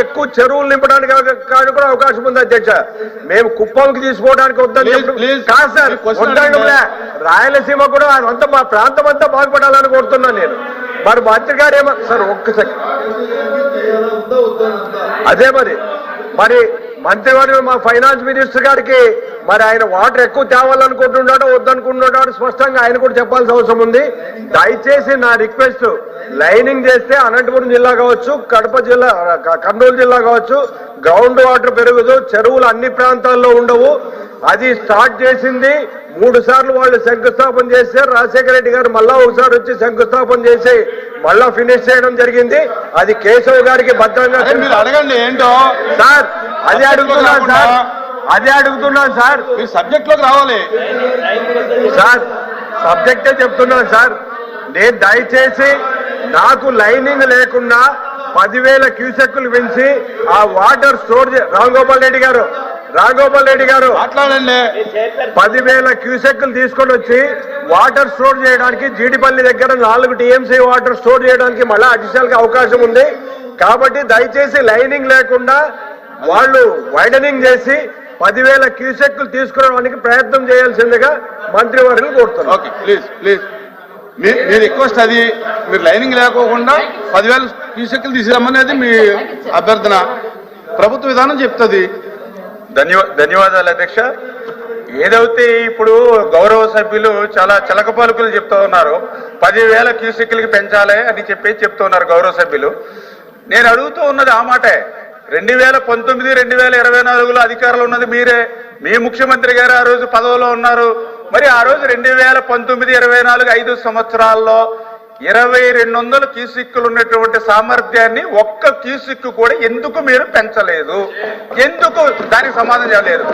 ఎక్కువ చెరువులు నింపడానికి కాదు కూడా అవకాశం ఉంది అధ్యక్ష. మేము కుప్పంకి తీసుకోవడానికి వద్దని. కాదు సార్ రాయలసీమ కూడా అంత మా ప్రాంతం అంతా బాగుపడాలని కోరుతున్నాను నేను. మరి మంత్రి గారు ఏమో సార్ ఒక్కసారి అదే మరి. మరి మంత్రివర్గ మా ఫైనాన్స్ మినిస్టర్ గారికి మరి ఆయన వాటర్ ఎక్కువ తేవాలనుకుంటున్నాడో వద్దనుకుంటున్నాడో స్పష్టంగా ఆయన కూడా చెప్పాల్సిన అవసరం ఉంది. దయచేసి నా రిక్వెస్ట్ లైనింగ్ చేస్తే అనంతపురం జిల్లా కావచ్చు కడప జిల్లా కర్నూలు జిల్లా కావచ్చు గ్రౌండ్ వాటర్ పెరుగుదు చెరువులు అన్ని ప్రాంతాల్లో ఉండవు. అది స్టార్ట్ చేసింది. మూడు సార్లు వాళ్ళు శంకుస్థాపన చేశారు రాజశేఖర రెడ్డి గారు మళ్ళా ఒకసారి వచ్చి శంకుస్థాపన చేసి మళ్ళా ఫినిష్ చేయడం జరిగింది. అది కేశవ్ గారికి భద్రంగా అడగండి ఏంటో? సార్ అదే అడుగుతున్నాను సార్. అదే అడుగుతున్నాను సార్. మీరు సబ్జెక్ట్లోకి రావాలి. సార్ సబ్జెక్టే చెప్తున్నాను సార్. నేను దయచేసి నాకు లైనింగ్ లేకుండా పదివేల క్యూసెక్కులు పెంచి ఆ వాటర్ స్టోర్ రామ్ గోపాల్ రెడ్డి గారు రామ్ గోపాల్ రెడ్డి గారు మాట్లాడండి. పదివేల క్యూసెక్కులు తీసుకొని వచ్చి వాటర్ స్టోర్ చేయడానికి జీడిపల్లి దగ్గర నాలుగు టీఎంసీ వాటర్ స్టోర్ చేయడానికి మళ్ళా అడిషనల్గా అవకాశం ఉంది. కాబట్టి దయచేసి లైనింగ్ లేకుండా వాళ్ళు వైడనింగ్ చేసి పదివేల క్యూసెక్కులు తీసుకురావడానికి ప్రయత్నం చేయాల్సిందిగా మంత్రివర్యులు కోరుతున్నారు. Okay please please. మీ మీ రిక్వెస్ట్ అది మీరు లైనింగ్ లేకోకుండా పదివేల క్యూసెక్లు తీసుకురమ్మనేది మీ అభ్యర్థన. ప్రభుత్వ విధానం చెప్తుంది. ధన్యవా ధన్యవాదాలు అధ్యక్ష. ఏదైతే ఇప్పుడు గౌరవ సభ్యులు చాలా చిలక పలుకులు చెప్తూ ఉన్నారు పదివేల క్యూసెక్లకి పెంచాలి అని చెప్పి చెప్తూ ఉన్నారు గౌరవ సభ్యులు. నేను అడుగుతూ ఉన్నది ఆ మాటే. రెండు వేల పంతొమ్మిది రెండు వేల ఇరవై నాలుగులో అధికారులు ఉన్నది మీరే. మీ ముఖ్యమంత్రి గారు ఆ రోజు పదవిలో ఉన్నారు. మరి ఆ రోజు రెండు వేల పంతొమ్మిది ఇరవై నాలుగు ఐదు సంవత్సరాల్లో ఇరవై రెండు వందల క్యూసిక్కులు ఉన్నటువంటి సామర్థ్యాన్ని ఒక్క క్యూసిక్కు కూడా ఎందుకు మీరు పెంచలేదు? ఎందుకు దానికి సమాధానం చెప్పలేదు?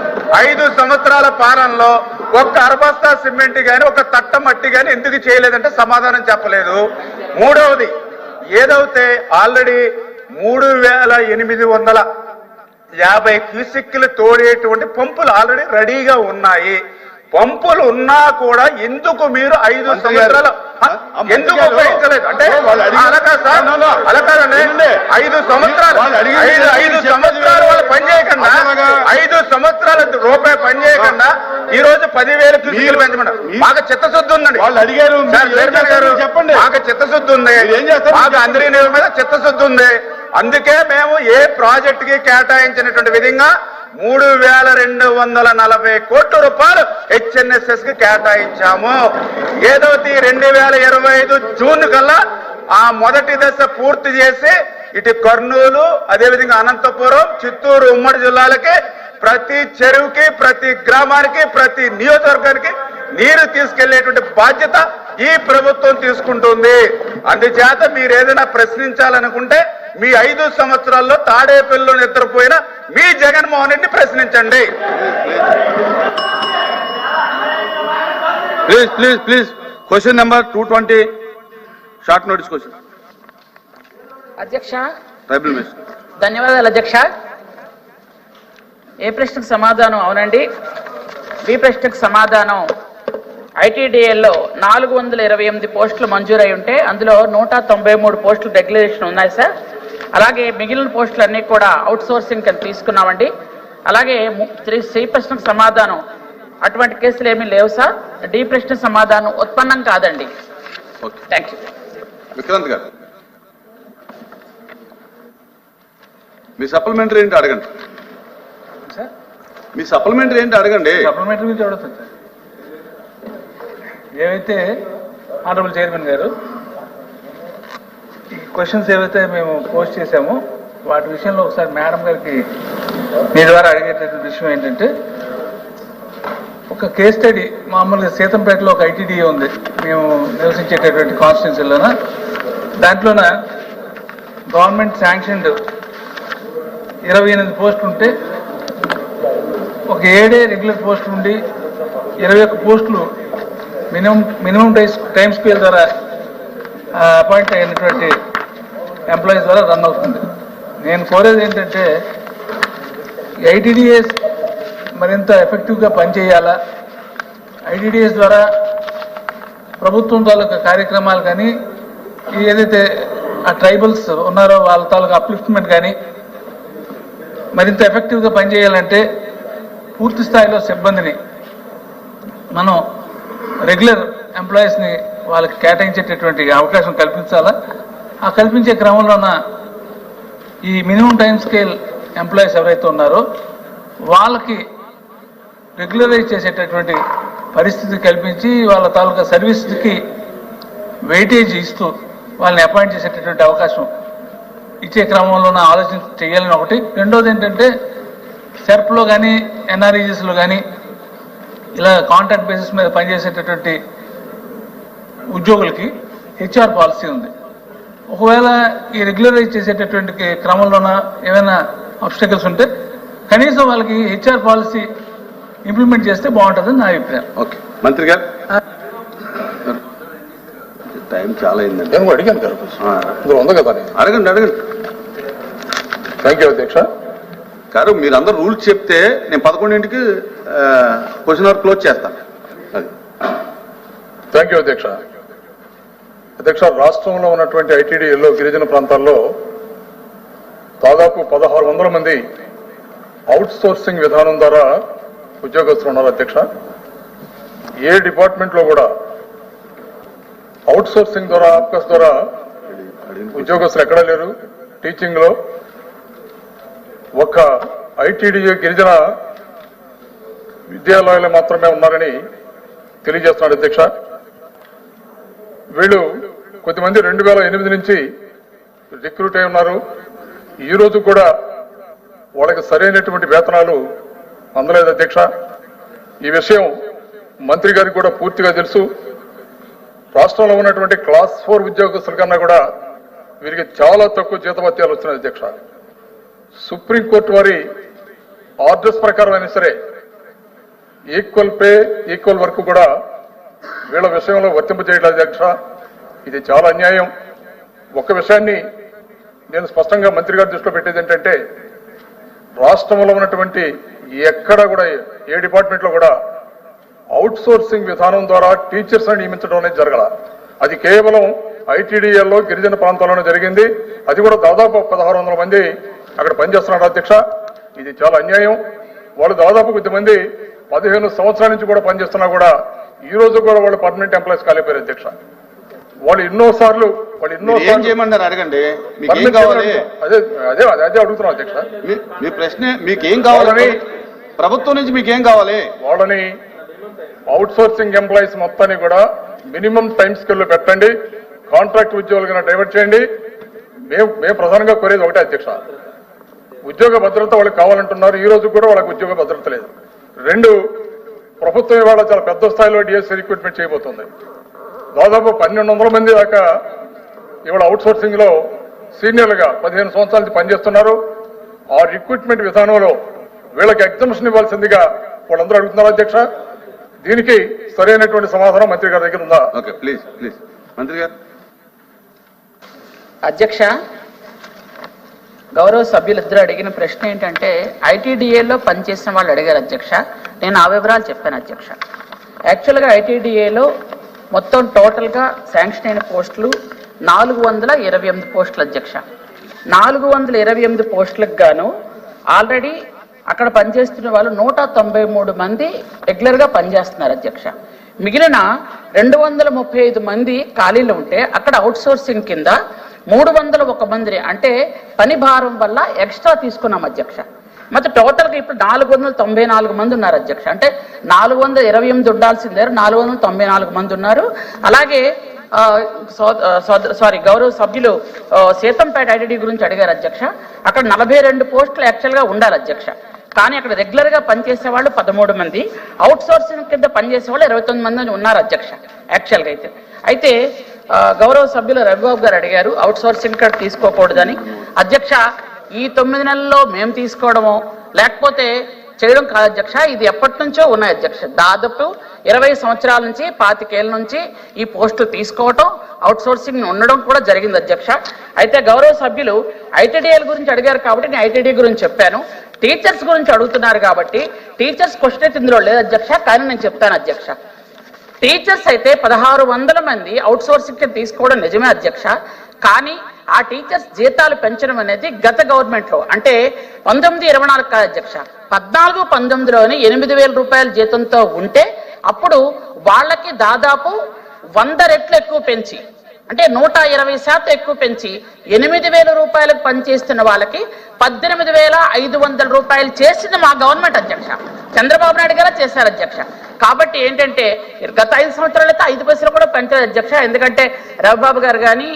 ఐదు సంవత్సరాల పాలనలో ఒక్క అరబస్తా సిమెంట్ గాని ఒక తట్ట మట్టి గాని ఎందుకు చేయలేదంటే సమాధానం చెప్పలేదు. మూడవది ఏదైతే ఆల్రెడీ మూడు వేల ఎనిమిది వందల యాభై క్యూసిక్లు తోడేటువంటి పంపులు ఆల్రెడీ రెడీగా ఉన్నాయి. పంపులు ఉన్నా కూడా ఎందుకు మీరు ఐదు సంవత్సరాలు ఎందుకు ఉపయోగించలేదు అంటే సార్. ఐదు సంవత్సరాలు. ఐదు ఐదు సంవత్సరాలు వాళ్ళు పని చేయకుండా అలాగా. ఐదు సంవత్సరాల రూపాయి పని చేయకుండా ఈ రోజు పదివేలు పెంచమన్నారు మీరు- మాకు చిత్తశుద్ధి ఉందండి వాళ్ళు అడిగారు గారు చెప్పండి మాకు చిత్తశుద్ధి ఉంది మాకు. అందరి మీద చిత్తశుద్ధి ఉంది అందుకే మేము ఏ ప్రాజెక్ట్కి కేటాయించినటువంటి విధంగా మూడు వేల రెండు వందల నలభై కోట్ల రూపాయలు హెచ్ఎన్ఎస్ఎస్కి కేటాయించాము. ఏదైతే రెండు వేల ఇరవై ఐదు జూన్ కల్లా ఆ మొదటి దశ పూర్తి చేసి ఇటు కర్నూలు అదేవిధంగా అనంతపురం చిత్తూరు ఉమ్మడి జిల్లాలకి ప్రతి చెరువుకి ప్రతి గ్రామానికి ప్రతి నియోజకవర్గానికి నీరు తీసుకెళ్ళేటువంటి బాధ్యత ఈ ప్రభుత్వం తీసుకుంటుంది. అందుచేత మీరు ఏదైనా ప్రశ్నించాలనుకుంటే మీ ఐదు సంవత్సరాల్లో తాడేపల్లిలో నిద్రపోయిన మీ Jaganmohan Reddy ప్రశ్నించండి. Please please please. Question number two twenty short notice question అధ్యక్ష ట్రైబల్ మినిస్టర్ ధన్యవాదాలు అధ్యక్ష. ఏ ప్రశ్నకు సమాధానం? అవునండి. బి ప్రశ్నకు సమాధానం. ఐటీడీఏల్లో నాలుగు వందల ఇరవై ఎనిమిది పోస్టులు మంజూరై ఉంటే అందులో నూట తొంభై మూడు పోస్టులు రెగ్యులేషన్ ఉన్నాయి సార్. అలాగే మిగిలిన పోస్టులు అన్నీ కూడా అవుట్ సోర్సింగ్ కింద తీసుకున్నామండి. అలాగే త్రీ సి ప్రశ్నకు సమాధానం. అటువంటి కేసులు ఏమీ లేవు సార్. డి ప్రశ్న సమాధానం ఉత్పన్నం కాదండి. ఓకే. థ్యాంక్ యూ విక్రాంత్ గారు. మీ సప్లిమెంటరీ ఏంటి అడగండి. సార్? మీ సప్లిమెంటరీ ఏంటి అడగండి. సప్లిమెంటరీ గురించి అడుగుతుంది సార్ ఏవైతే ఆనరబుల్ చైర్మన్ గారు ఈ క్వశ్చన్స్ ఏవైతే మేము పోస్ట్ చేశామో వాటి విషయంలో ఒకసారి మేడం గారికి మీ ద్వారా అడిగేటటువంటి విషయం ఏంటంటే ఒక కేస్ స్టడీ మామూలుగా సీతంపేటలో ఒక ఐటీడీ ఉంది. మేము నివసించేటటువంటి కాన్స్టిట్యున్సీలోన. దాంట్లోన గవర్నమెంట్ శాంక్షన్డ్ ఇరవై ఎనిమిది పోస్టులు ఉంటే ఒక ఏడే రెగ్యులర్ పోస్టులు ఉండి ఇరవై ఒక్క పోస్టులు minimum minimum time time scale ద్వారా అపాయింట్ అయినటువంటి ఎంప్లాయీస్ ద్వారా రన్ అవుతుంది. నేను కోరేది ఏంటంటే ఐటీడీఎస్ మరింత ఎఫెక్టివ్గా పనిచేయాలా? ఐటీడీఎస్ ద్వారా ప్రభుత్వం తాలూకా కార్యక్రమాలు కానీ ఏదైతే ఆ ట్రైబల్స్ ఉన్నారో వాళ్ళ తాలూకా అప్లిఫ్ట్మెంట్ కానీ మరింత ఎఫెక్టివ్గా పనిచేయాలంటే పూర్తి స్థాయిలో సిబ్బందిని మనం రెగ్యులర్ ఎంప్లాయీస్ని వాళ్ళకి కేటాయించేటటువంటి అవకాశం కల్పించాలా? ఆ కల్పించే క్రమంలోన ఈ మినిమం టైం స్కేల్ ఎంప్లాయీస్ ఎవరైతే ఉన్నారో వాళ్ళకి రెగ్యులరైజ్ చేసేటటువంటి పరిస్థితి కల్పించి వాళ్ళ తాలూకా సర్వీస్కి వెయిటేజ్ ఇస్తూ వాళ్ళని అపాయింట్ చేసేటటువంటి అవకాశం ఇచ్చే క్రమంలోన ఆలోచన చేయాలని ఒకటి. రెండోది ఏంటంటే సెర్ప్లో కానీ ఎన్ఆర్ఈజెస్లో కానీ ఇలా కాంట్రాక్ట్ బేసిస్ మీద పనిచేసేటటువంటి ఉద్యోగులకి హెచ్ఆర్ పాలసీ ఉంది. ఒకవేళ ఈ రెగ్యులరైజ్ చేసేటటువంటి క్రమంలోన ఏమైనా ఆబ్స్టకల్స్ ఉంటే కనీసం వాళ్ళకి హెచ్ఆర్ పాలసీ ఇంప్లిమెంట్ చేస్తే బాగుంటుందని నా అభిప్రాయం. ఓకే. మంత్రి గారు? టైం చాలా అయిందండి. నేను అడిగాను గారు ఇందులో ఉంది కదా అడగండి అడగండి. థ్యాంక్ యూ అధ్యక్ష. గారు మీరందరూ రూల్స్ చెప్తే నేను పదకొండింటికి క్వశ్చన్ క్లోజ్ చేస్తాను అది. థ్యాంక్ యూ అధ్యక్ష అధ్యక్ష రాష్ట్రంలో ఉన్నటువంటి ఐటీడీలో గిరిజన ప్రాంతాల్లో దాదాపు పదహారు వందల మంది అవుట్ సోర్సింగ్ విధానం ద్వారా ఉద్యోగస్తులు ఉన్నారు అధ్యక్ష. ఏ డిపార్ట్మెంట్లో కూడా అవుట్ సోర్సింగ్ ద్వారా ఆప్కస్ ద్వారా ఉద్యోగస్తులు ఎక్కడా లేరు. టీచింగ్లో ఒక్క ఐటీడీఏ గిరిజన విద్యాలయాలు మాత్రమే ఉన్నారని తెలియజేస్తున్నాడు అధ్యక్ష. వీళ్ళు కొద్దిమంది రెండు వేల ఎనిమిది నుంచి రిక్రూట్ అయి ఉన్నారు. ఈ రోజు కూడా వాళ్ళకి సరైనటువంటి వేతనాలు అందలేదు అధ్యక్ష. ఈ విషయం మంత్రి గారికి కూడా పూర్తిగా తెలుసు. రాష్ట్రంలో ఉన్నటువంటి క్లాస్ ఫోర్ ఉద్యోగస్తుల కన్నా కూడా వీరికి చాలా తక్కువ జీతభత్యాలు వచ్చినాయి అధ్యక్ష. సుప్రీంకోర్టు వారి ఆర్డర్స్ ప్రకారం అయినా సరే ఈక్వల్ పే ఈక్వల్ వర్క్ కూడా వీళ్ళ విషయంలో వర్తింపజేయట్లేదు అధ్యక్ష. ఇది చాలా అన్యాయం. ఒక విషయాన్ని నేను స్పష్టంగా మంత్రి గారి దృష్టిలో పెట్టేది ఏంటంటే రాష్ట్రంలో ఉన్నటువంటి ఎక్కడ కూడా ఏ డిపార్ట్మెంట్లో కూడా అవుట్ సోర్సింగ్ విధానం ద్వారా టీచర్స్ నియమించడం అనేది జరగల. అది కేవలం ఐటీడీఎల్లో గిరిజన ప్రాంతాల్లోనే జరిగింది. అది కూడా దాదాపు పదహారు వందల మంది అక్కడ పనిచేస్తున్నారు అధ్యక్ష. ఇది చాలా అన్యాయం. వాళ్ళు దాదాపు కొద్దిమంది పదిహేను సంవత్సరాల నుంచి కూడా పనిచేస్తున్నా కూడా ఈ రోజు కూడా వాళ్ళు పర్మనెంట్ ఎంప్లాయీస్ కాలేపోయారు అధ్యక్ష. వాళ్ళు ఎన్నో సార్లు వాళ్ళు ఎన్నో ఏం చేయమంటారు అడగండి. మీకు ఏం కావాలి? అదే అదే అదే అడుగుతున్నాం అధ్యక్ష. మీ- ప్రశ్న మీకు ఏం కావాలి? వాళ్ళని- ప్రభుత్వం నుంచి మీకు ఏం కావాలి? వాళ్ళని అవుట్ సోర్సింగ్ ఎంప్లాయీస్ మొత్తాన్ని కూడా మినిమం టైం స్కేల్లో పెట్టండి. కాంట్రాక్ట్ ఉద్యోగులుగా డైవర్ట్ చేయండి. మేము మేము ప్రధానంగా కోరేది ఒకటే అధ్యక్ష. ఉద్యోగ భద్రత వాళ్ళకి కావాలంటున్నారు. ఈ రోజు కూడా వాళ్ళకి ఉద్యోగ భద్రత లేదు. రెండు ప్రభుత్వం ఇవాళ చాలా పెద్ద స్థాయిలో డిఎస్సీ రిక్రూట్మెంట్ చేయబోతుంది. దాదాపు పన్నెండు వందల మంది దాకా ఇవాళ అవుట్ సోర్సింగ్లో సీనియర్లుగా పదిహేను సంవత్సరాల నుంచి పనిచేస్తున్నారు. ఆ రిక్రూట్మెంట్ విధానంలో వీళ్ళకి ఎగ్జామ్షన్ ఇవ్వాల్సిందిగా వాళ్ళందరూ అడుగుతున్నారు అధ్యక్ష. దీనికి సరైనటువంటి సమాధానం మంత్రి గారి దగ్గర ఉందా? Okay please please. మంత్రి గారు. అధ్యక్ష గౌరవ సభ్యులిద్దరూ అడిగిన ప్రశ్న ఏంటంటే ఐటీడీఏలో పనిచేసిన వాళ్ళు అడిగారు అధ్యక్ష. నేను ఆ వివరాలు చెప్పాను అధ్యక్ష. యాక్చువల్గా ఐటీడీఏలో మొత్తం టోటల్గా శాంక్షన్ అయిన పోస్టులు నాలుగు వందల ఇరవై ఎనిమిది పోస్టులు అధ్యక్ష. నాలుగు వందల ఇరవై ఎనిమిది పోస్టులకు గాను ఆల్రెడీ అక్కడ పనిచేస్తున్న వాళ్ళు నూట తొంభై మూడు మంది రెగ్యులర్గా పనిచేస్తున్నారు అధ్యక్ష. మిగిలిన రెండు వందల ముప్పై ఐదు మంది ఖాళీలు ఉంటే అక్కడ అవుట్ సోర్సింగ్ కింద మూడు వందల ఒక మందిని అంటే పని భారం వల్ల ఎక్స్ట్రా తీసుకున్నాం అధ్యక్ష. మొత్తం టోటల్గా ఇప్పుడు నాలుగు వందల తొంభై నాలుగు మంది ఉన్నారు అధ్యక్ష. అంటే నాలుగు వందల ఇరవై ఎనిమిది ఉండాల్సిందే నాలుగు వందల తొంభై నాలుగు మంది ఉన్నారు. అలాగే సో- సారీ గౌరవ సభ్యులు సీతంపేట ఐటీడీ గురించి అడిగారు అధ్యక్ష. అక్కడ నలభై రెండు పోస్టులు యాక్చువల్గా ఉండాలి అధ్యక్ష. కానీ అక్కడ రెగ్యులర్గా పనిచేసే వాళ్ళు పదమూడు మంది. అవుట్ సోర్సింగ్ కింద పనిచేసే వాళ్ళు ఇరవై తొమ్మిది మంది ఉన్నారు అధ్యక్ష యాక్చువల్గా అయితే అయితే గౌరవ సభ్యులు రఘుబాబు గారు అడిగారు అవుట్ సోర్సింగ్ కార్డు తీసుకోకూడదని. అధ్యక్ష ఈ తొమ్మిది నెలల్లో మేము తీసుకోవడము లేకపోతే చేయడం కాదు అధ్యక్ష ఇది ఎప్పటి నుంచో ఉన్నాయి అధ్యక్ష. దాదాపు ఇరవై సంవత్సరాల నుంచి పాతికేళ్ళ నుంచి ఈ పోస్టు తీసుకోవటం అవుట్ సోర్సింగ్ ఉండడం కూడా జరిగింది అధ్యక్ష. అయితే గౌరవ సభ్యులు ఐటీడీఎల్ గురించి అడిగారు కాబట్టి నేను ఐటీడీ గురించి చెప్పాను. టీచర్స్ గురించి అడుగుతున్నారు కాబట్టి టీచర్స్ క్వశ్చన్ అయితే ఇందులో లేదు అధ్యక్ష కానీ నేను చెప్తాను అధ్యక్ష. టీచర్స్ అయితే పదహారు వందల మంది అవుట్ సోర్సింగ్ తీసుకోవడం నిజమే అధ్యక్ష. కానీ ఆ టీచర్స్ జీతాలు పెంచడం అనేది గత గవర్నమెంట్లో అంటే పంతొమ్మిది ఇరవై నాలుగు కాదు అధ్యక్ష. పద్నాలుగు పంతొమ్మిదిలోని ఎనిమిది వేల రూపాయల జీతంతో ఉంటే అప్పుడు వాళ్ళకి దాదాపు వంద రెట్లు ఎక్కువ పెంచి అంటే నూట ఇరవై శాతం ఎక్కువ పెంచి ఎనిమిది వేల రూపాయలకు పనిచేస్తున్న వాళ్ళకి పద్దెనిమిది వేల ఐదు వందల రూపాయలు చేసింది మా గవర్నమెంట్ అధ్యక్ష. చంద్రబాబు నాయుడు గారు చేశారు అధ్యక్ష. కాబట్టి ఏంటంటే గత ఐదు సంవత్సరాలు అయితే ఐదు పైసలు కూడా పెంచలేదు అధ్యక్ష. ఎందుకంటే రవిబాబు గారు కానీ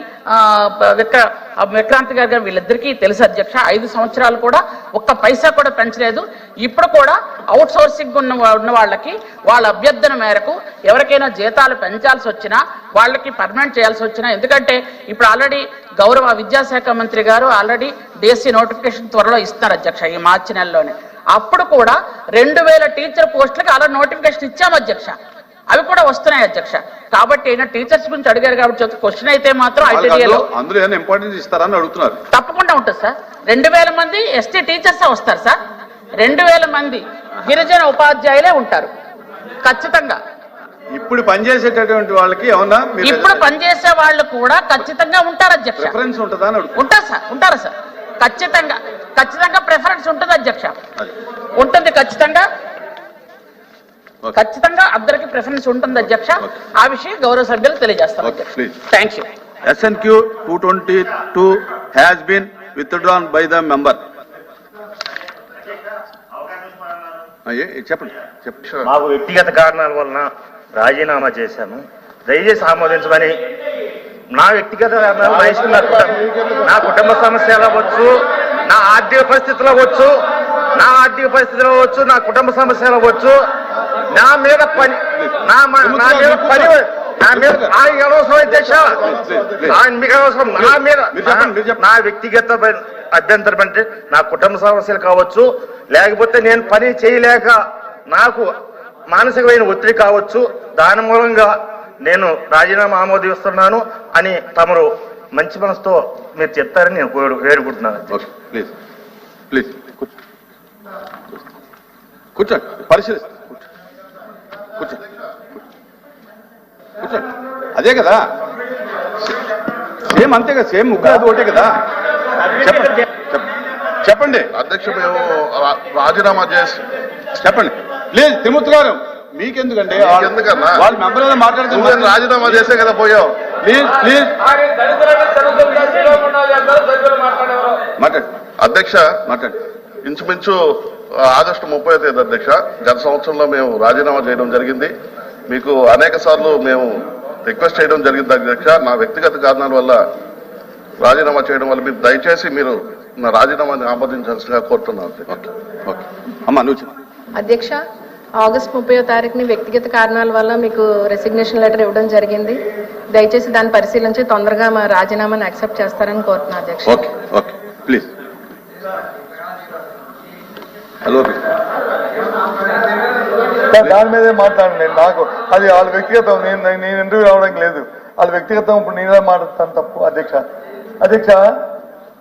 విక్ర విక్రాంతి విక్రాంత్ గారు కానీ వీళ్ళిద్దరికీ తెలుసు అధ్యక్ష ఐదు సంవత్సరాలు కూడా ఒక్క పైసా కూడా పెంచలేదు. ఇప్పుడు కూడా అవుట్ సోర్సింగ్ ఉన్న ఉన్న వాళ్ళకి వాళ్ళ అభ్యర్థన మేరకు ఎవరికైనా జీతాలు పెంచాల్సి వచ్చినా వాళ్ళకి పర్మనెంట్ చేయాల్సి వచ్చినా ఎందుకంటే ఇప్పుడు ఆల్రెడీ గౌరవ విద్యాశాఖ మంత్రి గారు ఆల్రెడీ డిఎస్సి నోటిఫికేషన్ త్వరలో ఇస్తారు అధ్యక్ష ఈ మార్చి నెలలోనే. అప్పుడు కూడా రెండు వేల టీచర్ పోస్టులకు అలా నోటిఫికేషన్ ఇచ్చాము అధ్యక్ష. అవి కూడా వస్తున్నాయి అధ్యక్ష. కాబట్టి ఈయన టీచర్స్ గురించి అడిగారు కాబట్టి క్వశ్చన్ అయితే మాత్రం అందులో ఇంపార్టెన్స్ ఇస్తారని అడుగుతున్నారు. తప్పకుండా ఉంటుంది సార్. రెండు వేల మంది ఎస్టీ టీచర్స్ వస్తారు సార్? రెండు వేల మంది గిరిజన ఉపాధ్యాయులే ఉంటారు. ఖచ్చితంగా. ఇప్పుడు పనిచేసేటటువంటి వాళ్ళకి ఏమన్నా ఇప్పుడు పనిచేసే వాళ్ళు కూడా ఖచ్చితంగా ఉంటారు అధ్యక్ష. ఉంటారు సార్ ఉంటారు సార్. ఖచ్చితంగా ఖచ్చితంగా ప్రిఫరెన్స్ ఉంటుంది అధ్యక్ష. ఉంటుంది ఖచ్చితంగా. ఖచ్చితంగా అందరికి ప్రిఫరెన్స్ ఉంటుంది అధ్యక్ష ఆ విషయం గౌరవ సభ్యులు తెలియజేస్తారు ఓకే, అధ్యక్ష please. Thank you SNQ 222 has been withdrawn by the member. ఆ, ఏ- ఏ- చెప్పండి చెప్పండి మాకు వ్యక్తిగత కారణాల వలన రాజీనామా చేశాను దయచేసి ఆమోదించమని నా వ్యక్తిగత నా కుటుంబ సమస్యలు అవ్వచ్చు నా ఆర్థిక పరిస్థితులు అవ్వచ్చు నా ఆర్థిక పరిస్థితులు అవ్వచ్చు నా కుటుంబ సమస్యలు అవ్వచ్చు నా మీద పని నా నా మీద పని నా మీద ఆయన అనవసరం అధ్యక్ష ఆయన మీకు అనవసరం. నా మీద. నా వ్యక్తిగత అభ్యంతరం అంటే నా కుటుంబ సమస్యలు కావచ్చు లేకపోతే నేను పని చేయలేక నాకు మానసికమైన ఒత్తిడి కావచ్చు దాని మూలంగా నేను రాజీనామా ఆమోదిస్తున్నాను అని తమరు మంచి మనసుతో మీరు చెప్తారని నేను వేడుకుంటున్నాను ఓకే ప్లీజ్. ప్లీజ్ కూర్చో. కూర్చో కూర్చోండి కూర్చోండి అదే కదా. సేమ్ అంతే కదా సేమ్ ముగ్గురు అది ఒకటే కదా. చెప్పండి. అధ్యక్ష మేము రాజీనామా చేసి చెప్పండి. ప్లీజ్ తిమ్మూర్తి గారు. ఎందుకన్నా? వాళ్ళ మెంబర్ మాట్లాడుతున్నారు రాజీనామా చేసే కదా పోయావు. ప్లీజ్ ప్లీజ్ మాట్లాడు. అధ్యక్ష మాట్లాడు. ఇంచుమించు ఆగస్టు ముప్పై తేదీ అధ్యక్ష గత సంవత్సరంలో మేము రాజీనామా చేయడం జరిగింది. మీకు అనేక సార్లు మేము రిక్వెస్ట్ చేయడం జరిగింది అధ్యక్ష. నా వ్యక్తిగత కారణాల వల్ల రాజీనామా చేయడం వల్ల మీరు దయచేసి మీరు నా రాజీనామాని ఆమోదించాల్సిందిగా కోరుతున్నాను అధ్యక్ష. అమ్మా నువ్వు అధ్యక్ష ఆగస్ట్ ముప్పయో తారీఖుని వ్యక్తిగత కారణాల వల్ల మీకు రెసిగ్నేషన్ లెటర్ ఇవ్వడం జరిగింది. దయచేసి దాన్ని పరిశీలించి తొందరగా మా రాజీనామాని యాక్సెప్ట్ చేస్తారని కోరుతున్నాను అధ్యక్ష. ఓకే ఓకే ప్లీజ్ హలో దాని మీదే మాట్లాడండి. నాకు అది వాళ్ళ వ్యక్తిగతం నేను నేను ఇంటర్వ్యూ రావడానికి లేదు. వాళ్ళ వ్యక్తిగతం ఇప్పుడు నేనే మాట్లాడతాను తప్పు. అధ్యక్ష అధ్యక్ష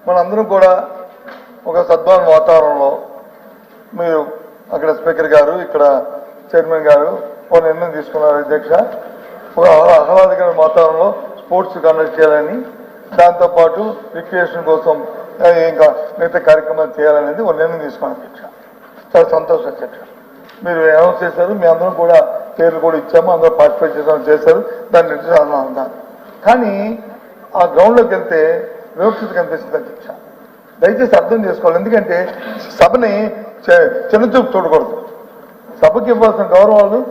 మనందరం కూడా ఒక సద్భావన వాతావరణంలో మీరు అక్కడ స్పీకర్ గారు ఇక్కడ చైర్మన్ గారు ఒక నిర్ణయం తీసుకున్నారు అధ్యక్ష. ఆహ్లాదకరమైన వాతావరణంలో స్పోర్ట్స్ కండక్ట్ చేయాలని దాంతోపాటు రిక్రియేషన్ కోసం ఇంకా మిగతా కార్యక్రమాలు చేయాలనేది ఒక నిర్ణయం తీసుకున్నాను అధ్యక్ష. చాలా సంతోషం అధ్యక్ష. మీరు అనౌన్స్ చేశారు మీ అందరం కూడా పేర్లు కూడా ఇచ్చాము అందరూ పార్టిసిపేట్ చేసాము చేశారు దాన్ని నిర్ణయం అన్నాను కానీ ఆ గ్రౌండ్లోకి వెళ్తే వివక్షత కనిపిస్తుంది అధ్యక్ష. దయచేసి అర్థం చేసుకోవాలి. ఎందుకంటే సభని చిన్న చిన్నచూపు చూడకూడదు. సభకి ఇవ్వాల్సిన గౌరవాలు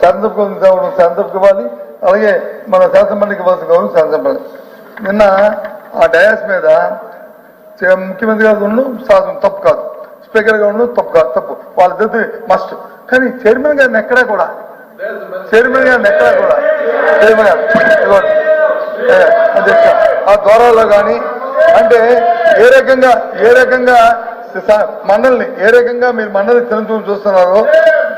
శాసనసభకు గౌరవం శాసనసభకు ఇవ్వాలి. అలాగే మన శాసనమండలికి ఇవ్వాల్సిన గౌరవం శాసనమండలి. నిన్న ఆ డయాస్ మీద ముఖ్యమంత్రి గారు ఉండడం శాసనం తప్పు కాదు. స్పీకర్ గారు ఉండడం తప్పు కాదు. తప్పు. వాళ్ళిద్దరు మస్ట్. కానీ చైర్మన్ గారిని ఎక్కడా కూడా? చైర్మన్ గారిని ఎక్కడా కూడా? చైర్మన్ గారు. ఆ ద్వారాలో కానీ అంటే ఏ రకంగా ఏ రకంగా మనల్ని మండలిని ఏ రకంగా మీరు మండలి చిరంజీవి చూస్తున్నారో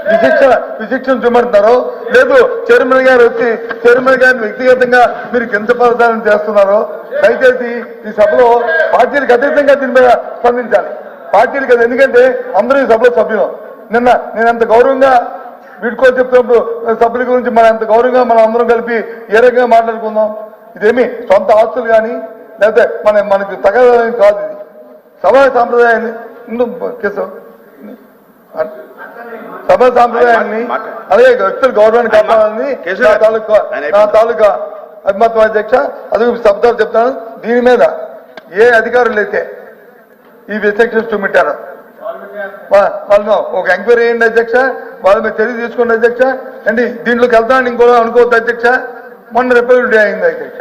విశిక్షణ విశిక్షణ చూమంటున్నారో లేదు చైర్మన్ గారు వచ్చి చైర్మన్ గారిని వ్యక్తిగతంగా మీరు కింద కించపరచాలని చేస్తున్నారో దయచేసి ఈ సభలో పార్టీలకు అతీతంగా దీని మీద స్పందించాలి. పార్టీలు కదా ఎందుకంటే అందరూ ఈ సభలో సభ్యులు. నిన్న నేను అంత గౌరవంగా వీడుకో చెప్తున్నప్పుడు సభ్యుల గురించి మనం అంత గౌరవంగా మనం అందరం కలిపి ఏ రకంగా మాట్లాడుకుందాం? ఇదేమి సొంత ఆస్తులు కానీ లేకపోతే మన మనకు తగదని కాదు ఇది. సభా సాంప్రదాయాన్ని ముందు కేశవ్ సభ సాంప్రదాయాన్ని అలాగే వ్యక్తులు గౌరవాన్ని కాపాడాలని తాలూకా నా. తాలూకా అభిమతం అధ్యక్ష అది శబ్దాలు చెప్తాను. దీని మీద ఏ అధికారులు అయితే ఈ రిస్ట్రిక్షన్స్ చూపెట్టారు వా- వాళ్ళను ఒక ఎంక్వైరీ చేయండి అధ్యక్ష వాళ్ళ మీద చర్య తీసుకోండి అధ్యక్ష అండి దీంట్లోకి వెళ్తానని ఇంకో అనుకోవద్దు అధ్యక్ష. మొన్న డే అయింది అధ్యక్ష.